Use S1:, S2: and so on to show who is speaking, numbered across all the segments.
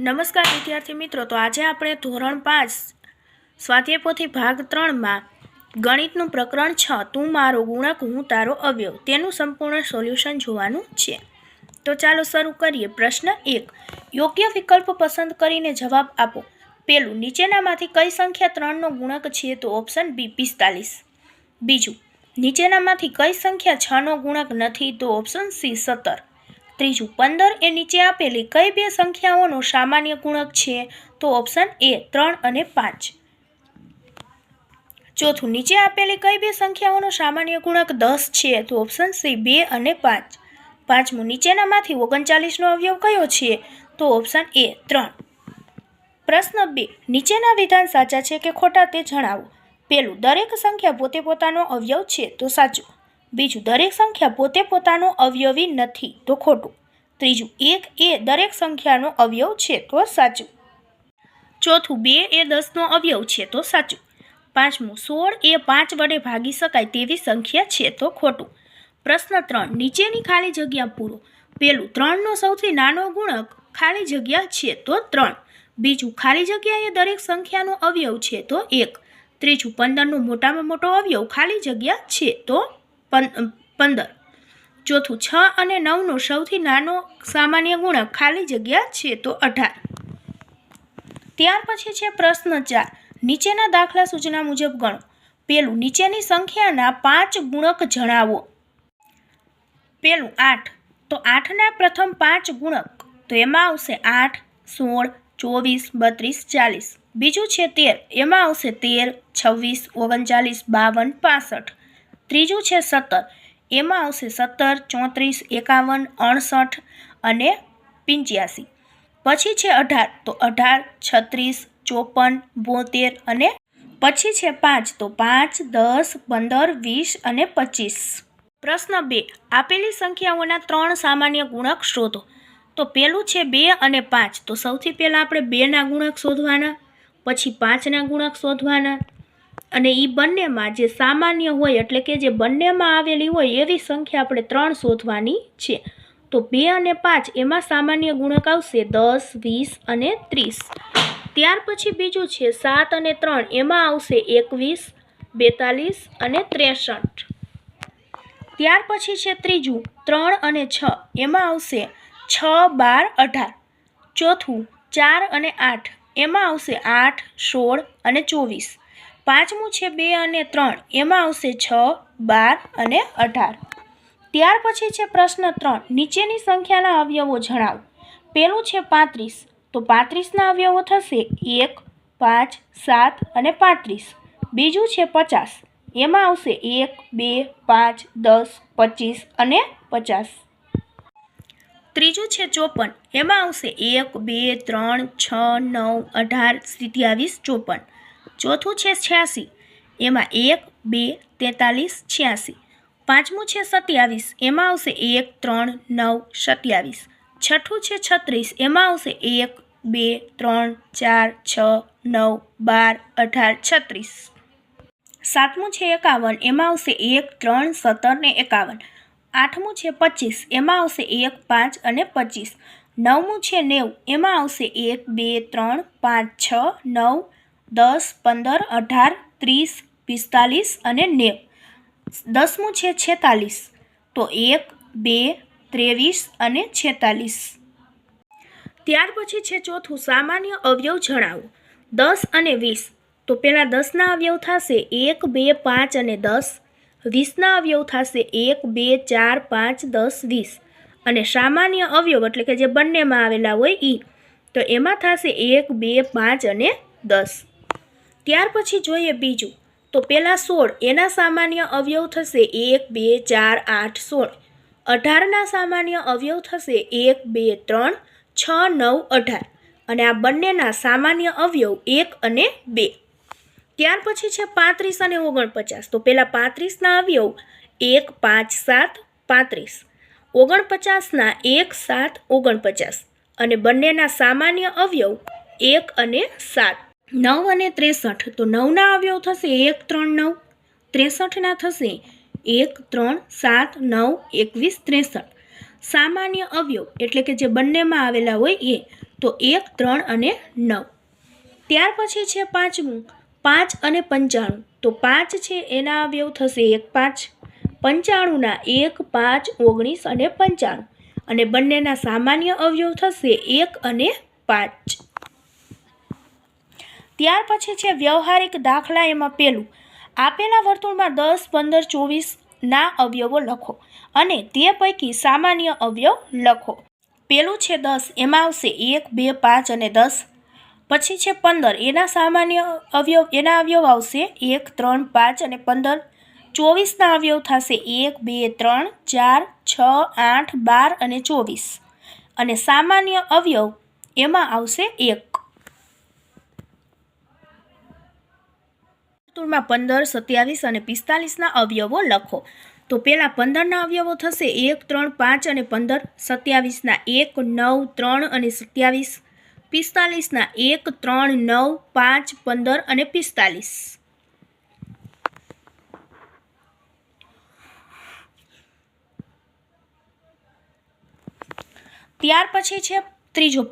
S1: નમસ્કાર વિદ્યાર્થી મિત્રો, તો આજે આપણે ધોરણ પાંચ સ્વાધ્યાય પોથી ભાગ ત્રણમાં ગણિતનું પ્રકરણ છ, તું મારો ગુણક, હું તારો અવયવ, તેનું સંપૂર્ણ સોલ્યુશન જોવાનું છે. તો ચાલો શરૂ કરીએ. પ્રશ્ન એક, યોગ્ય વિકલ્પ પસંદ કરીને જવાબ આપો. પેલું, નીચેનામાંથી કઈ સંખ્યા ત્રણનો ગુણક છે? તો ઓપ્શન બી, પિસ્તાલીસ. બીજું, નીચેનામાંથી કઈ સંખ્યા છનો ગુણક નથી? તો ઓપ્શન સી, સત્તર. ત્રીજું, પંદર એ નીચે આપેલી કઈ બે સંખ્યાઓનો સામાન્ય ગુણક છે? તો ઓપ્શન એ ત્રણ અને પાંચ. ચોથું, નીચે આપેલી કઈ બે સંખ્યાઓનો સામાન્ય ગુણક દસ છે? તો ઓપ્શન સી બે અને પાંચ. પાંચમું, નીચેનામાંથી ઓગણચાલીસનો અવયવ કયો છે? તો ઓપ્શન એ ત્રણ. પ્રશ્ન બે, નીચેના વિધાન સાચા છે કે ખોટા તે જણાવો. પેલું દરેક સંખ્યા પોતે પોતાનો અવયવ છે, તો સાચું. બીજું, દરેક સંખ્યા પોતે પોતાનો અવયવી નથી તો ખોટું. ત્રીજું, એક એ દરેક સંખ્યાનો અવયવ છે તો સાચું. ચોથું, બે એ દસનો અવયવ છે તો સાચું. પાંચમું, સોળ એ પાંચ વડે ભાગી શકાય તેવી સંખ્યા છે તો ખોટું. પ્રશ્ન ત્રણ, નીચેની ખાલી જગ્યા પૂરો. પેલું, ત્રણનો સૌથી નાનો ગુણક ખાલી જગ્યા છે તો ત્રણ. બીજું, ખાલી જગ્યા એ દરેક સંખ્યાનો અવયવ છે તો એક. ત્રીજું, પંદરનો મોટામાં મોટો અવયવ ખાલી જગ્યા છે તો પંદર. ચોથું, છ અને નવનો સૌથી નાનો સામાન્ય ગુણક ખાલી જગ્યા છે તો અઢાર. ત્યાર પછી છે પ્રશ્ન ચાર. નીચેના દાખલા સૂચના મુજબ ગણો. પેલું, નીચેની સંખ્યાના પાંચ ગુણક જણાવો. પેલું, આઠ. તો આઠના પ્રથમ પાંચ ગુણક, તો એમાં આવશે આઠ, સોળ, ચોવીસ, બત્રીસ, ચાલીસ. બીજું છે તેર, એમાં આવશે તેર, છવ્વીસ, ઓગણચાલીસ, બાવન, પાસઠ. ત્રીજું છે સત્તર. એમાં આવશે સત્તર, ચોત્રીસ, એકાવન અણસઠ અને પંચ્યાસી. પછી છે અઢાર. તો અઢાર, છત્રીસ, ચોપન, બોતેર અને પછી છે પાંચ. તો પાંચ, દસ, પંદર, વીસ અને પચીસ. પ્રશ્ન બે. આપેલી સંખ્યાઓના ત્રણ સામાન્ય ગુણક શોધો. તો પેલું છે બે અને પાંચ. તો સૌથી પહેલાં આપણે બેના ગુણક શોધવાના, પછી પાંચના ગુણક શોધવાના અને એ બંનેમાં જે સામાન્ય હોય, એટલે કે જે બંનેમાં આવેલી હોય, એવી સંખ્યા આપણે ત્રણ શોધવાની છે. તો બે અને પાંચ, એમાં સામાન્ય ગુણક આવશે દસ, વીસ અને ત્રીસ. ત્યાર પછી બીજું છે સાત અને ત્રણ, એમાં આવશે એકવીસ, બેતાલીસ અને ત્રેસઠ. ત્યાર પછી છે ત્રીજું, ત્રણ અને છ, એમાં આવશે છ, બાર, અઢાર. ચોથું, ચાર અને આઠ, એમાં આવશે આઠ, સોળ અને ચોવીસ. પાંચમું છે બે અને ત્રણ. એમાં આવશે છ, બાર અને અઢાર. ત્યાર પછી છે પ્રશ્ન ત્રણ. નીચેની સંખ્યાના અવયવો જણાવો. પેલું છે પાંત્રીસ. તો પાંત્રીસના અવયવો થશે એક, પાંચ, સાત અને પાંત્રીસ. બીજું છે પચાસ. એમાં આવશે એક, બે, પાંચ, દસ, પચીસ અને પચાસ. ત્રીજું છે ચોપન. એમાં આવશે એક, બે, ત્રણ, છ, નવ, અઢાર, સિત્યાવીસ, ચોપન. ચોથું છે છ્યાસી, એમાં એક, બે, તેતાલીસ, છ્યાસી. પાંચમું છે સત્યાવીસ, એમાં આવશે એક, ત્રણ, નવ, સત્યાવીસ. છઠ્ઠું છે છત્રીસ, એમાં આવશે એક, બે, ત્રણ, ચાર, છ, નવ, બાર, અઢાર, છત્રીસ. સાતમું છે એકાવન, એમાં આવશે એક, ત્રણ, સત્તર ને એકાવન. આઠમું છે પચીસ, એમાં આવશે એક, પાંચ અને પચીસ. નવમું છે નેવું, એમાં આવશે એક, બે, ત્રણ, પાંચ, છ, નવ દસ, પંદર, અઢાર, ત્રીસ, પિસ્તાલીસ અને નેવ. દસમું છે છેતાલીસ. તો એક, બે, ત્રેવીસ અને છેતાલીસ. ત્યાર પછી છે ચોથું, સામાન્ય અવયવ જણાવો. દસ અને વીસ. તો પહેલાં દસના અવયવ થશે એક, બે, પાંચ અને દસ. વીસના અવયવ થશે એક, બે, ચાર, પાંચ, દસ, વીસ. અને સામાન્ય અવયવ એટલે કે જે બંનેમાં આવેલા હોય એ તો એમાં થશે એક, બે, પાંચ અને દસ. ત્યાર પછી જોઈએ બીજું. તો પહેલાં સોળ, એના સામાન્ય અવયવ થશે એક, બે, ચાર, આઠ, સોળ. અઢારના સામાન્ય અવયવ થશે એક, બે, ત્રણ, છ, નવ, અઢાર. અને આ બંનેના સામાન્ય અવયવ એક અને બે. ત્યાર પછી છે પાંત્રીસ અને ઓગણપચાસ. તો પહેલાં પાંત્રીસના અવયવ એક, પાંચ, સાત, પાંત્રીસ. ઓગણપચાસના એક, સાત, ઓગણપચાસ. અને બંનેના સામાન્ય અવયવ એક અને સાત. નવ અને ત્રેસઠ. તો નવના અવયવ થશે એક, ત્રણ, નવ. ત્રેસઠના થશે એક, ત્રણ, સાત, નવ, એકવીસ, ત્રેસઠ. સામાન્ય અવયવ એટલે કે જે બંનેમાં આવેલા હોય એ, તો એક, ત્રણ અને નવ. ત્યાર પછી છે પાંચમું. પાંચ અને પંચાણું. તો પાંચ છે એના અવયવ થશે એક, પાંચ. પંચાણુંના એક, પાંચ, ઓગણીસ અને પંચાણું. અને બંનેના સામાન્ય અવયવ થશે એક અને પાંચ. ત્યાર પછી છે વ્યવહારિક દાખલા એમાં પેલું, આપેલા વર્તુળમાં દસ, પંદર ચોવીસના અવયવો લખો અને તે પૈકી સામાન્ય અવયવ લખો. પેલું છે દસ, એમાં આવશે એક, બે, પાંચ અને દસ. પછી છે પંદર, એના સામાન્ય અવયવ, એના અવયવ આવશે એક, ત્રણ, પાંચ અને પંદર. ચોવીસના અવયવ થશે એક, બે, ત્રણ, ચાર, છ, આઠ, બાર અને ચોવીસ. અને સામાન્ય અવયવ એમાં આવશે એક. વર્તુળમાં પંદર, સત્યાવીસ અને પિસ્તાલીસના અવયવો લખો. તો પહેલાં પંદરના અવયવો થશે. એક, ત્રણ, પાંચ અને પંદર. સત્યાવીસના એક, નવ, ત્રણ અને સત્યાવીસ. પિસ્તાલીસના એક, ત્રણ, નવ, પાંચ, પંદર અને પિસ્તાલીસ. ત્યાર પછી છે ત્રીજો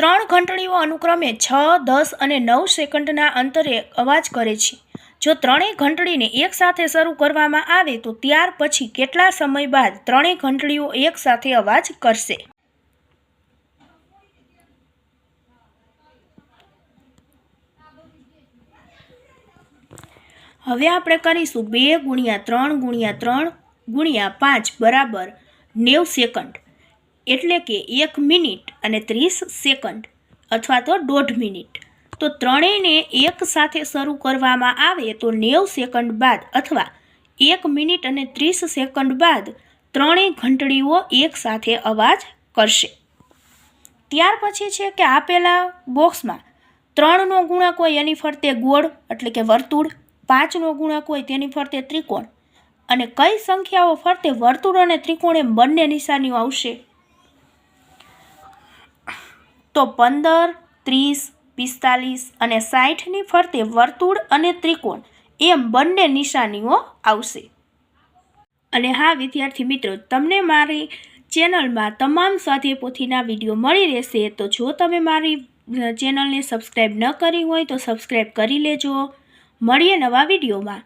S1: ત્રણ ઘંટડીઓ અનુક્રમે છ, દસ અને નવ સેકન્ડના અંતરે અવાજ કરે છે. જો ત્રણેય ઘંટડીને એકસાથે શરૂ કરવામાં આવે, તો ત્યાર પછી કેટલા સમય બાદ ત્રણેય ઘંટડીઓ એકસાથે અવાજ કરશે? હવે આપણે કરીશું બે ગુણ્યા ત્રણ ગુણ્યા ત્રણ ગુણ્યા પાંચ બરાબર નેવ સેકન્ડ. એટલે કે એક મિનિટ અને ત્રીસ સેકન્ડ અથવા તો દોઢ મિનિટ. તો ત્રણેયને એક સાથે શરૂ કરવામાં આવે તો નેવ સેકન્ડ બાદ અથવા એક મિનિટ અને ત્રીસ સેકન્ડ બાદ ત્રણેય ઘંટડીઓ એક સાથે અવાજ કરશે. ત્યાર પછી છે કે આપેલા બોક્સમાં ત્રણનો ગુણક હોય એની ફરતે ગોળ એટલે કે વર્તુળ, પાંચનો ગુણક હોય તેની ફરતે ત્રિકોણ અને કઈ સંખ્યાઓ ફરતે વર્તુળ અને ત્રિકોણ એમ બંને નિશાનીઓ આવશે? તો પંદર, ત્રીસ, પિસ્તાલીસ અને સાઠની ફરતે વર્તુળ અને ત્રિકોણ, એમ બંને નિશાનીઓ આવશે. અને હા, વિદ્યાર્થી મિત્રો, તમને મારી ચેનલમાં તમામ સ્વાધ્યાય પોથીના વીડિયો મળી રહેશે, તો જો તમે મારી ચેનલને સબસ્ક્રાઈબ ન કરી હોય તો સબસ્ક્રાઈબ કરી લેજો. મળીએ નવા વિડીયોમાં.